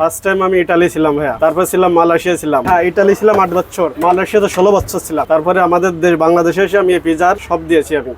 First time আমি Italy ছিলাম ভাইয়া। তারপর ছিলাম মালয়েশিয়া ছিলাম। হ্যাঁ ইটালি ছিলাম আট বছর। মালয়েশিয়াতে ষোলো বছর ছিলাম। তারপরে আমাদের দেশ বাংলাদেশে এসে আমি পিজার সব দিয়েছি আমি।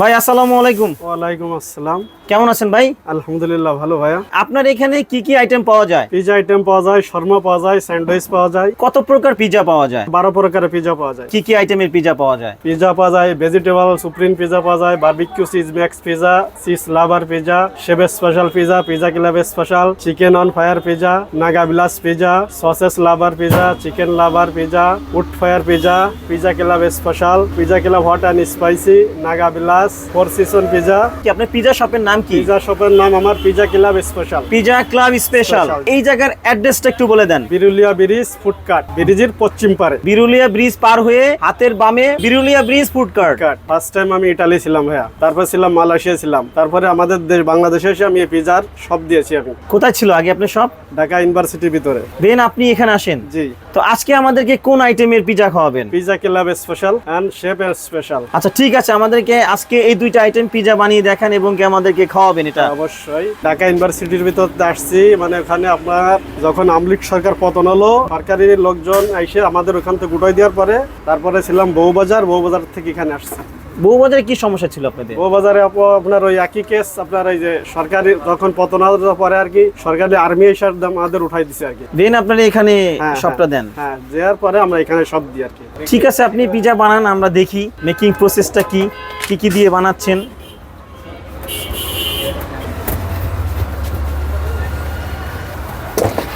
ভাই আসসালামু আলাইকুম। ওয়ালাইকুম আসসালাম। কেমন আছেন ভাই? আলহামদুলিল্লাহ ভালো ভাইয়া। আপনার এখানে কি কি আইটেম পাওয়া যায়? পিজা আইটেম পাওয়া যায় শর্মা পাওয়া যায় স্যান্ডউইচ পাওয়া যায়। কত প্রকার পিজা পাওয়া যায়? বারো প্রকারের পিজা পাওয়া যায়। কি কি আইটেমের পিজা পাওয়া যায়? পিজা পাওয়া যায় ভেজিটেবল সুপ্রিম পিজা পাওয়া যায় barbecue cheese max pizza cheese lover pizza শেভের special pizza pizza ক্লাবের special chicken on fire pizza Naga Bilas pizza sausage lover pizza chicken lover pizza wood fire pizza pizza ক্লাবের special pizza club hot and spicy Naga Bilas four season pizza কি আপনার pizza শপের নাম কি? Pizza শপের নাম আমার pizza club special pizza club special এই জায়গার অ্যাড্রেসটা একটু বলে দেন। বিরুলিয়া ব্রিজ ফুডকার্ট ব্রিজের পশ্চিম পারে। বিরুলিয়া ব্রিজ পার হয়ে হাতের বামে Birulia bridge food cart. First time আমি ইটালি ছিলাম ভাইয়া। তারপর ছিলাম মালয়েশিয়া ছিলাম। তারপরে আমাদের দেশ বাংলাদেশে এসে আমি পিজার সব দিয়েছি আমি। কোথায় ছিল আগে আপনার সব ঢাকা ইউনিভার্সিটির ভিতরে। দেন আপনি এখানে আসেন। জি। তো আজকে আমাদেরকে কোন আইটেমের পিজা খাওয়াবেন? Pizza club special and chef special আচ্ছা ঠিক আছে আমাদেরকে আজকে এই দুইটা আইটেম পিজা বানিয়ে দেখান এবং কি আমাদেরকে খাওয়াবেন এটা। অবশ্যই। ঢাকা ইউনিভার্সিটির ভিতর আসছি মানে ওখানে আপনার যখন আমলিক সরকার পতন হলো সরকারি লোকজন এসে আমাদের ওখান থেকে গুটাই দেওয়ার পরে, তারপরে ছিলাম বউবাজার বউবাজার থেকে এখানে আসছি। বউবাজারে কি সমস্যা ছিল আপনাদের? বউবাজারে আপনার ওই একই কেস আপনার ওই যে সরকারি যখন পতন হওয়ার পরে আর কি সরকারি আর্মি এসে আমাদের উঠাই দিছে আর কি। দেন আপনারা এখানে হ্যাঁ, সবটা হ্যাঁ, দেন? হ্যাঁ দেওয়ার পরে আমরা এখানে সব দিই আর কি। ঠিক আছে আপনি পিজা বানান আমরা দেখি মেকিং প্রসেসটা কি কি কি দিয়ে বানাচ্ছেন।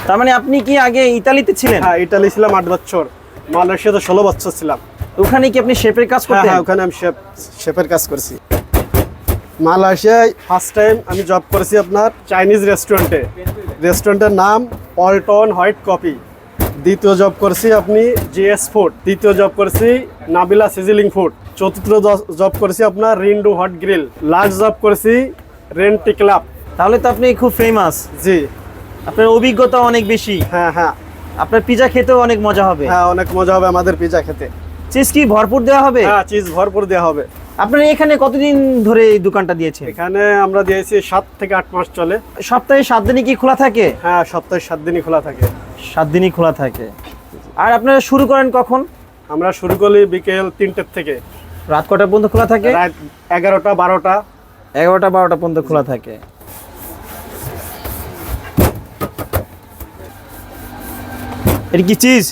তার মানে আপনি কি আগে ইতালিতে ছিলেন? হ্যাঁ ইটালি ছিলাম আট বছর। মালয়েশিয়াতে ষোলো বছর ছিলাম। ওখানে কি আপনি শেফের কাজ হ্যাঁ করতেন? হ্যাঁ ওখানে আমি শেফ শেফের কাজ করছি। মালয়েশিয়ায় ফার্স্ট টাইম আমি জব করেছি আপনার চাইনিজ রেস্টুরেন্টে রেস্টুরেন্টের নাম পল্টন হোয়াইট কপি দ্বিতীয় জব করেছি আপনি জিএস ফুড তৃতীয় জব করেছি নাবিলা সিজিলিং ফুড চতুর্থ জব করেছি আপনার রিন্ডু হট গ্রিল লাস্ট জব করেছি রেন্টি ক্লাব তাহলে তো আপনি খুব ফেমাস জি। আপনার অভিজ্ঞতা অনেক বেশি। হ্যাঁ হ্যাঁ। আপনার পিজা খেতেও অনেক মজা হবে। হ্যাঁ অনেক মজা হবে আমাদের পিজা খেতে। চিজ কি ভরপুর দেওয়া হবে? হ্যাঁ চিজ ভরপুর দেওয়া হবে। আপনার এখানে কতদিন ধরে এই দোকানটা দিয়েছেন? এখানে আমরা দিয়েছি সাত থেকে আট মাস চলে। সপ্তাহে সাত দিনই কি খোলা থাকে? হ্যাঁ সপ্তাহে সাত দিনই খোলা থাকে। সাত দিনই খোলা থাকে। আর আপনারা শুরু করেন কখন? আমরা শুরু করি বিকেল তিনটের থেকে। রাত কটা পর্যন্ত খোলা থাকে? রাত এগারোটা বারোটা। এগারোটা বারোটা পর্যন্ত খোলা থাকে। এটা কি চিজ চিজ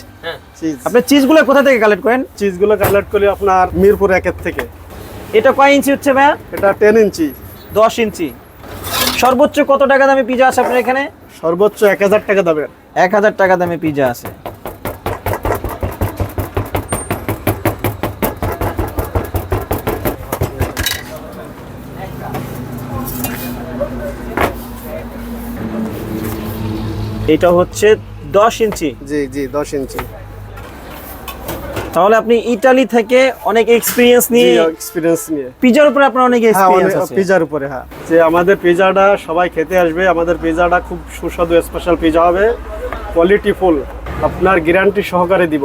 আপনার চিজগুলো কোথা থেকে কালেক্ট করেন? চিজগুলো কালেক্ট করি আপনার মিরপুর একের থেকে। এটা কয় ইঞ্চি হচ্ছে ভাইয়া? এটা টেন ইঞ্চি। দশ ইঞ্চি। সর্বোচ্চ কত টাকা দামে পিজা আছে আপনার এখানে? সর্বোচ্চ এক হাজার টাকা দামের। এক হাজার টাকা দামে পিজা আছে। এটা হচ্ছে দশ ইঞ্চি। জি জি দশ ইঞ্চি। তাহলে আপনি ইতালি থেকে অনেক এক্সপেরিয়েন্স নিয়ে এক্সপেরিয়েন্স নিয়ে। পিজার উপরে আপনার অনেক এক্সপেরিয়েন্স অনেক আছে। পিজার উপরে হ্যাঁ। যে আমাদের পিজাটা সবাই খেতে আসবে আমাদের পিজাটা খুব সুস্বাদু স্পেশাল পিজা হবে। কোয়ালিটি ফুল আপনার গ্যারান্টি সহকারে দিব।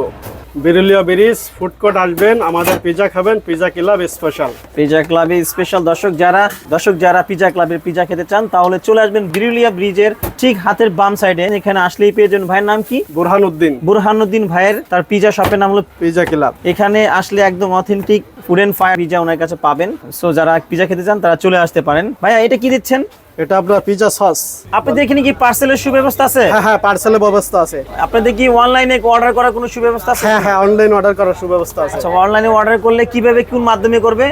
বিরুলিয়া ব্রিজ ফুড কোর্ট আসবেন আমাদের পিজা খাবেন পিজা ক্লাব স্পেশাল পিজা ক্লাবে স্পেশাল দর্শক যারা দর্শক যারা পিজা ক্লাবের পিজা খেতে চান তাহলে চলে আসবেন বিরুলিয়া ব্রিজের ঠিক হাতের বাম সাইডে এখানে আসলেই পেয়ে যাবেন ভাইয়ের নাম কি? বুরহান উদ্দিন। বুরহানুদ্দিন ভাইয়ের তার পিজা শপের নাম হলো পিজা ক্লাব এখানে আসলে একদম authentic food and fire pizza ওনার কাছে পাবেন। সো যারা পিজা খেতে চান তারা চলে আসতে পারেন। ভাইয়া এটা কি দিচ্ছেন? এটা আপনার পিজা সস আপনাদের এখানে কি পার্সেলের সুব্যবস্থা আছে? হ্যাঁ হ্যাঁ পার্সেলের ব্যবস্থা আছে। আপনাদের কি অনলাইনে অর্ডার করার কোনো সুব্যবস্থা আছে? হ্যাঁ হ্যাঁ অনলাইন অর্ডার করার সুব্যবস্থা আছে। আচ্ছা অনলাইনে অর্ডার করলে কীভাবে কোন মাধ্যমে করবে?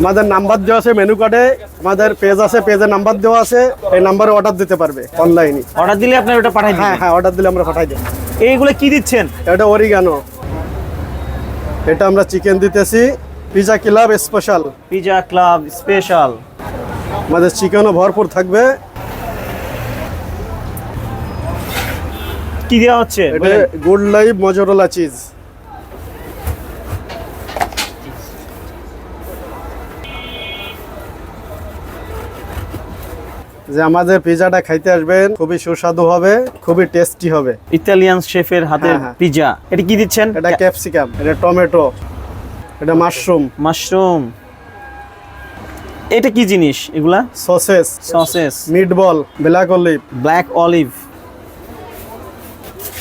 আমাদের নাম্বার দেওয়া আছে মেনু কার্ডে আমাদের পেজ আছে পেজের নাম্বার দেওয়া আছে। এই নাম্বারে অর্ডার দিতে পারবে অনলাইনে অর্ডার দিলে আপনার ওটা পাঠাই হ্যাঁ দিবেন। হ্যাঁ অর্ডার দিলে আমরা পাঠাই দিই এইগুলো কি দিচ্ছেন? এটা অরিগানো এটা আমরা চিকেন দিতেছি। Pizza club special pizza club special আমাদের চিকেনও ভরপুর থাকবে। কি দেওয়া হচ্ছে? এটা গুড লাইফ মজরোলা চিজ। যে আমাদের পিজাটা খাইতে আসবেন খুবই সুস্বাদু হবে খুবই টেস্টি হবে। ইতালিয়ান শেফের হাতের হ্যাঁ, হ্যাঁ। পিজা এটা কি দিচ্ছেন? এটা ক্যাপসিকাম এটা টমেটো এটা মাশরুম। মাশরুম। এটা কি জিনিস এগুলা? Sausages sausages meatball black olive black olive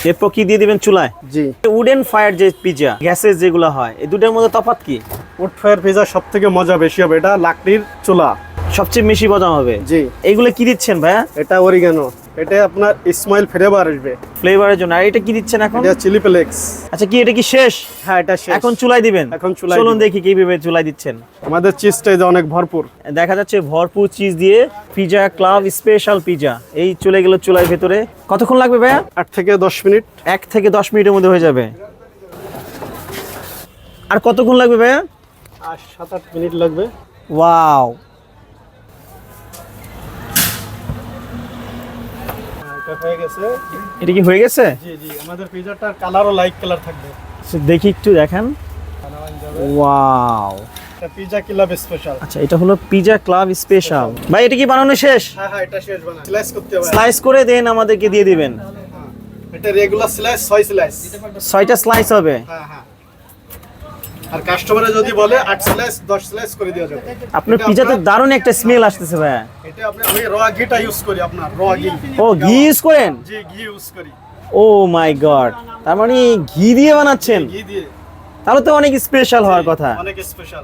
এরপর কি দিয়ে দিবেন চুলায়? জি। উডেন ফায়ার যে পিজা গ্যাসের যেগুলো হয় এই দুটোর মধ্যে তফাৎ কি? উড ফায়ার পিজা সব থেকে মজা বেশি হবে এটা লাকড়ির চুলা। সবচেয়ে বেশি মজা হবে? জি। এইগুলো কি দিচ্ছেন ভাইয়া? এটা অরিগানো এটা আপনার স্মাইল ফ্লেভার আসবে। ফ্লেভারের জন্য। আর এটা কি দিচ্ছেন এখন? এটা চিলি ফ্লেক্স আচ্ছা কি এটা কি শেষ? হ্যাঁ এটা শেষ। এখন চুলাই দিবেন? এখন চুলাই চলুন। দেখি কীভাবে চুলাই দিচ্ছেন। আমাদের চিজটা এই যে অনেক ভরপুর। দেখা যাচ্ছে ভরপুর চিজ দিয়ে পিজা ক্লাব স্পেশাল পিজা এই চলে গেল চুলার ভেতরে। কতক্ষণ লাগবে ভাইয়া? আট থেকে দশ মিনিট। এক থেকে দশ মিনিটের মধ্যে হয়ে যাবে। আর কতক্ষণ লাগবে ভাইয়া? আর সাত আট মিনিট লাগবে। ওয়াও এটা হয়ে কি হয়ে গেছে? জি জি আমাদের পিজাটার কালারও লাইট কালার থাকবে। আচ্ছা, দেখি একটু দেখেন। ওয়াও এটা পিজা কিলাব স্পেশাল আচ্ছা এটা হলো পিজা ক্লাব স্পেশাল ভাই এটা কি বানানো শেষ? হ্যাঁ হ্যাঁ এটা শেষ বানা স্লাইস করতে হবে। স্লাইস করে দেন আমাদেরকে দিয়ে দিবেন। হ্যাঁ। এটা রেগুলার স্লাইস ছয় স্লাইস ছয়টা স্লাইস হবে। হ্যাঁ হ্যাঁ। আর কাস্টমারে যদি বলে আট স্লাইস দশ স্লাইস করে দেওয়া যাবে। আপনার পিজাতে দারুণ একটা স্মেল আসতেছে ভাইয়া। এটা আপনি আমি র ঘিটা ইউজ করি আপনার র ঘি। ও ঘি ইউজ করেন? জি ঘি ইউজ করি। ও মাই গড তার মানে ঘি দিয়ে বানাচ্ছেন? ঘি দিয়ে। তাহলে তো অনেক স্পেশাল হওয়ার কথা। অনেক স্পেশাল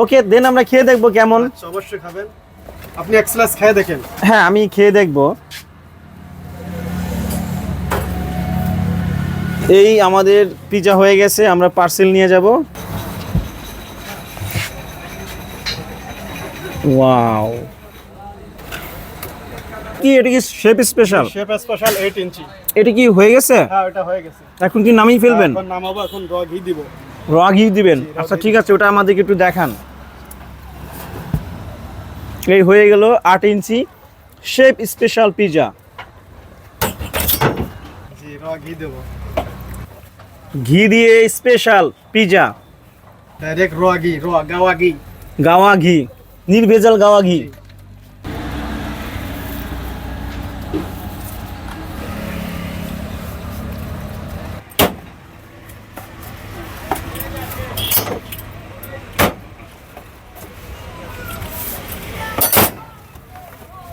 ওকে দেন আমরা খেয়ে দেখব কেমন? আচ্ছা অবশ্যই খাবেন। আপনি এক স্লাইস খেয়ে দেখেন। হ্যাঁ আমি খেয়ে দেখব। এই আমাদের পিজা হয়ে গেছে আমরা পার্সেল নিয়ে যাব। ওয়াও। কি এটা কি shape special? Chef special eight inch. এটা কি হয়ে গেছে? হ্যাঁ ওটা হয়ে গেছে। এখন কি নামিয়ে ফেলবেন? এখন নামাবো এখন র ঘি দিব। র ঘি দিবেন? আচ্ছা ঠিক আছে ওটা আমাদেরকে একটু দেখান। এই হয়ে গেল আট ইঞ্চি শেপ স্পেশাল পিজা। জি র ঘি দেব। ঘি দিয়ে স্পেশাল পিজা ডাইরেক্ট রোয়া ঘি রোয়া গাওয়া ঘি। গাওয়া ঘি নির্ভেজাল গাওয়া ঘি।